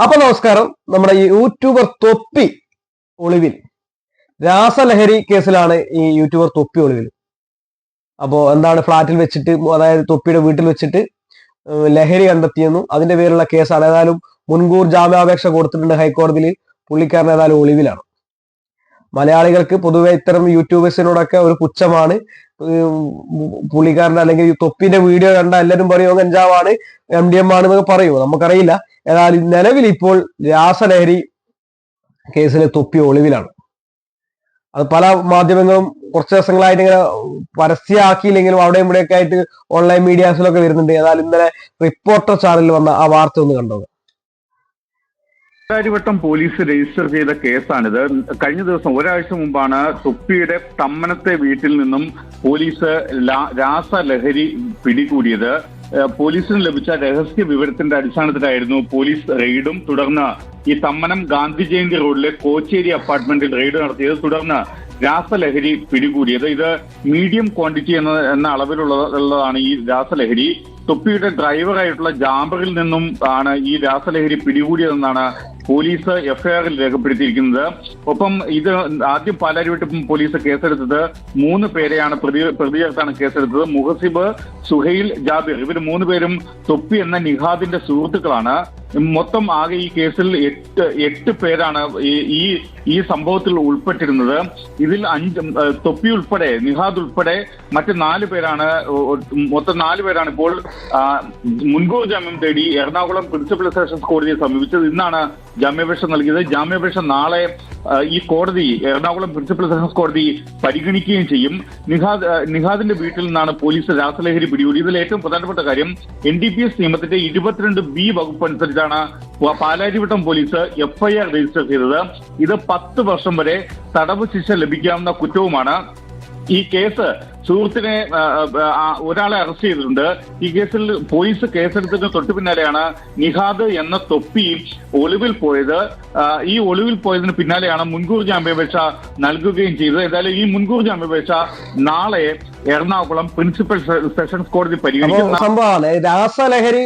അപ്പൊ നമസ്കാരം. നമ്മുടെ ഈ യൂട്യൂബർ തൊപ്പി ഒളിവിൽ. രാസലഹരി കേസിലാണ് ഈ യൂട്യൂബർ തൊപ്പി ഒളിവിൽ. അപ്പോ എന്താണ് ഫ്ലാറ്റിൽ വെച്ചിട്ട് അതായത് തൊപ്പിയുടെ വീട്ടിൽ വെച്ചിട്ട് ലഹരി കണ്ടെത്തിയെന്നും അതിന്റെ പേരിലുള്ള കേസാണ്. ഏതായാലും മുൻകൂർ ജാമ്യാപേക്ഷ കൊടുത്തിട്ടുണ്ട് ഹൈക്കോടതിയിൽ. പുള്ളിക്കാരൻ ഏതായാലും ഒളിവിലാണ്. മലയാളികൾക്ക് പൊതുവെ ഇത്തരം യൂട്യൂബേഴ്സിനോടൊക്കെ ഒരു പുച്ഛമാണ്. പുള്ളിക്കാരന്റെ അല്ലെങ്കിൽ തൊപ്പിന്റെ വീഡിയോ കണ്ട എല്ലാവരും പറയുമോ കഞ്ചാവാണ് എം ഡി എം ആണ് എന്നൊക്കെ പറയൂ. നമുക്കറിയില്ല. എന്നാൽ നിലവിൽ ഇപ്പോൾ രാസലഹരി കേസിലെ തൊപ്പി ഒളിവിലാണ്. അത് പല മാധ്യമങ്ങളും കുറച്ച് ദിവസങ്ങളായിട്ട് ഇങ്ങനെ പരസ്യമാക്കിയില്ലെങ്കിലും അവിടെ ഇവിടെയൊക്കെ ആയിട്ട് ഓൺലൈൻ മീഡിയാസിലൊക്കെ വരുന്നുണ്ട്. എന്നാൽ ഇന്നലെ റിപ്പോർട്ടർ ചാനലിൽ വന്ന ആ വാർത്ത ഒന്ന് കണ്ടത് കാര്യവട്ടം പോലീസ് രജിസ്റ്റർ ചെയ്ത കേസാണിത്. കഴിഞ്ഞ ദിവസം ഒരാഴ്ച മുമ്പാണ് തുപ്പിയുടെ തമ്മനത്തെ വീട്ടിൽ നിന്നും പോലീസ് രാസലഹരി പിടികൂടിയത്. പോലീസിന് ലഭിച്ച രഹസ്യ വിവരത്തിന്റെ അടിസ്ഥാനത്തിലായിരുന്നു പോലീസ് റെയ്ഡും തുടർന്ന് ഈ തമ്മനം ഗാന്ധി ജയന്തി റോഡിലെ കോച്ചേരി അപ്പാർട്ട്മെന്റിൽ റെയ്ഡ് നടത്തിയത് തുടർന്ന് രാസലഹരി പിടികൂടിയത്. ഇത് മീഡിയം ക്വാണ്ടിറ്റി എന്ന എന്ന അളവിലുള്ളതാണ് ഈ രാസലഹരി. തൊപ്പിയുടെ ഡ്രൈവറായിട്ടുള്ള ജാമ്പറിൽ നിന്നും ആണ് ഈ രാസലഹരി പിടികൂടിയതെന്നാണ് പോലീസ് എഫ്ഐആറിൽ രേഖപ്പെടുത്തിയിരിക്കുന്നത്. ഒപ്പം ഇത് ആദ്യം പാലാരിവട്ടം പോലീസ് കേസെടുത്തത് മൂന്ന് പേരെയാണ്. പ്രതി പ്രതി ചേർത്താണ് കേസെടുത്തത്. മുഹസിബ് സുഹൈൽ ജാബിർ ഇവർ മൂന്ന് പേരും തൊപ്പി എന്ന നിഹാദിന്റെ സുഹൃത്തുക്കളാണ്. മൊത്തം ആകെ ഈ കേസിൽ എട്ട് എട്ട് പേരാണ് ഈ- ഈ സംഭവത്തിൽ ഉൾപ്പെട്ടിരുന്നത്. ഇതിൽ അഞ്ച് തൊപ്പി ഉൾപ്പെടെ നിഹാദ് ഉൾപ്പെടെ മറ്റ് നാല് പേരാണ് മൊത്തം നാല് പേരാണ് ഇപ്പോൾ മുൻകൂർ ജാമ്യം തേടി എറണാകുളം പ്രിൻസിപ്പൽ സെഷൻസ് കോടതിയെ സമീപിച്ചത്. ഇന്നാണ് ജാമ്യാപേക്ഷ നൽകിയത്. ജാമ്യാപേക്ഷ നാളെ ഈ കോടതി എറണാകുളം പ്രിൻസിപ്പൽ സെഷൻസ് കോടതി പരിഗണിക്കുകയും ചെയ്യും. നിഹാദ് നിഹാദിന്റെ വീട്ടിൽ നിന്നാണ് പോലീസ് രാസലഹരി പിടികൂടി ഇതിൽ ഏറ്റവും പ്രധാനപ്പെട്ട കാര്യം എൻ ഡി പി എസ് നിയമത്തിന്റെ ഇരുപത്തിരണ്ട് ബി വകുപ്പ് അനുസരിച്ചാണ് പ- പാലാരിവട്ടം പോലീസ് എഫ്ഐആർ രജിസ്റ്റർ ചെയ്തത്. ഇത് പത്ത് വർഷം വരെ തടവ് ശിക്ഷ ലഭിക്കാവുന്ന കുറ്റവുമാണ്. ഈ കേസ് സുഹൃത്തിനെ ഒരാളെ അറസ്റ്റ് ചെയ്തിട്ടുണ്ട്. ഈ കേസിൽ പോലീസ് കേസെടുത്തതിന് തൊട്ടു പിന്നാലെയാണ് നിഹാദ് എന്ന തൊപ്പി ഒളിവിൽ പോയത്. ഈ ഒളിവിൽ പോയതിന് പിന്നാലെയാണ് മുൻകൂർ ജാമ്യാപേക്ഷ നൽകുകയും ചെയ്തത്. എന്തായാലും ഈ മുൻകൂർ ജാമ്യാപേക്ഷ നാളെ എറണാകുളം പ്രിൻസിപ്പൽ സെഷൻസ് കോടതി പരിഗണിക്കും. സംഭവമാണ് രാസലഹരി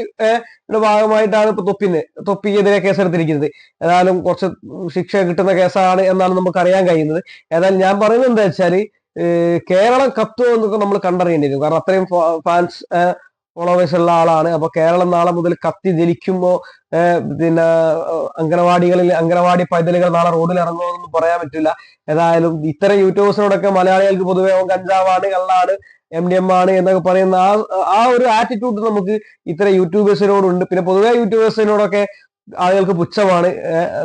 ഭാഗമായിട്ടാണ് ഇപ്പൊ തൊപ്പിന് തൊപ്പിക്കെതിരെ കേസെടുത്തിരിക്കുന്നത്. ഏതായാലും കുറച്ച് ശിക്ഷ കിട്ടുന്ന കേസാണ് എന്നാണ് നമുക്ക് അറിയാൻ കഴിയുന്നത്. ഏതായാലും ഞാൻ പറയുന്നത് എന്താ വെച്ചാൽ കേരളം കത്തുമോ എന്നൊക്കെ നമ്മൾ കണ്ടറിയേണ്ടി വരും കാരണം അത്രയും ഫാൻസ് ഫോളോവേഴ്സ് ഉള്ള ആളാണ്. അപ്പൊ കേരളം നാളെ മുതൽ കത്തി ജലിക്കുമ്പോ പിന്നെ അംഗനവാടികളിൽ അംഗനവാടി പൈതലുകൾ നാളെ റോഡിൽ ഇറങ്ങുമോ എന്നൊന്നും പറയാൻ പറ്റില്ല. ഏതായാലും ഇത്തരം യൂട്യൂബേഴ്സിനോടൊക്കെ മലയാളികൾക്ക് പൊതുവെ കഞ്ചാവാണ് കള്ളാണ് എം ഡി എം ആണ് എന്നൊക്കെ പറയുന്ന ആ ആ ഒരു ആറ്റിറ്റ്യൂഡ് നമുക്ക് ഇത്തരം യൂട്യൂബേഴ്സിനോടുണ്ട്. പിന്നെ പൊതുവെ യൂട്യൂബേഴ്സിനോടൊക്കെ ആളുകൾക്ക് പുച്ഛമാണ്.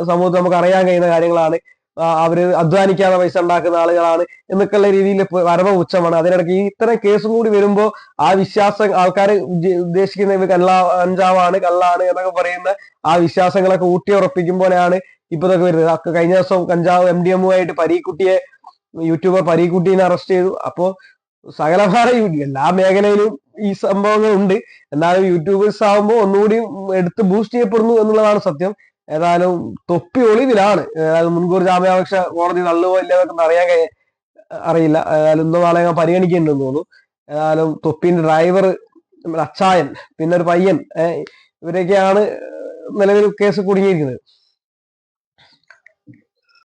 സമൂഹത്തിൽ നമുക്ക് അറിയാൻ കഴിയുന്ന കാര്യങ്ങളാണ്. അവർ അധ്വാനിക്കാതെ പൈസ ഉണ്ടാക്കുന്ന ആളുകളാണ് എന്നൊക്കെയുള്ള രീതിയിൽ വരവ് ഉച്ചമാണ് അതിനിടയ്ക്ക് ഈ ഇത്തരം കേസും കൂടി വരുമ്പോ ആ വിശ്വാസം ആൾക്കാർ ഉദ്ദേശിക്കുന്ന ഇവർ കള്ള അഞ്ചാവാണ് കള്ളാണ് എന്നൊക്കെ പറയുന്ന ആ വിശ്വാസങ്ങളൊക്കെ ഊട്ടി ഉറപ്പിക്കുമ്പോഴാണ് ഇപ്പൊ ഇതൊക്കെ വരുന്നത്. കഴിഞ്ഞ ദിവസം കഞ്ചാവ് എം ഡി എമ്മുമായിട്ട് പരീക്കുട്ടിയെ യൂട്യൂബർ പരീക്കുട്ടീനെ അറസ്റ്റ് ചെയ്തു. അപ്പോ സകലഭാര എല്ലാ മേഖലയിലും ഈ സംഭവങ്ങൾ ഉണ്ട് എന്നാലും യൂട്യൂബേഴ്സ് ആകുമ്പോൾ ഒന്നുകൂടി എടുത്ത് ബൂസ്റ്റ് ചെയ്യപ്പെടുന്നു എന്നുള്ളതാണ് സത്യം. ഏതായാലും തൊപ്പി ഒളിവിലാണ്. ഏതായാലും മുൻകൂർ ജാമ്യാപേക്ഷ കോടതി തള്ളുവോ ഇല്ലയോ എന്ന് അറിയാൻ കഴിയ അറിയില്ല. ഏതായാലും ഇന്നോ നാളെ ഞാൻ പരിഗണിക്കേണ്ടെന്ന് തോന്നുന്നു. ഏതായാലും തൊപ്പിന്റെ ഡ്രൈവർ നമ്മുടെ അച്ചായൻ പിന്നെ ഒരു പയ്യൻ ഇവരൊക്കെയാണ് നിലവിൽ കേസ് കുടുങ്ങിയിരിക്കുന്നത്.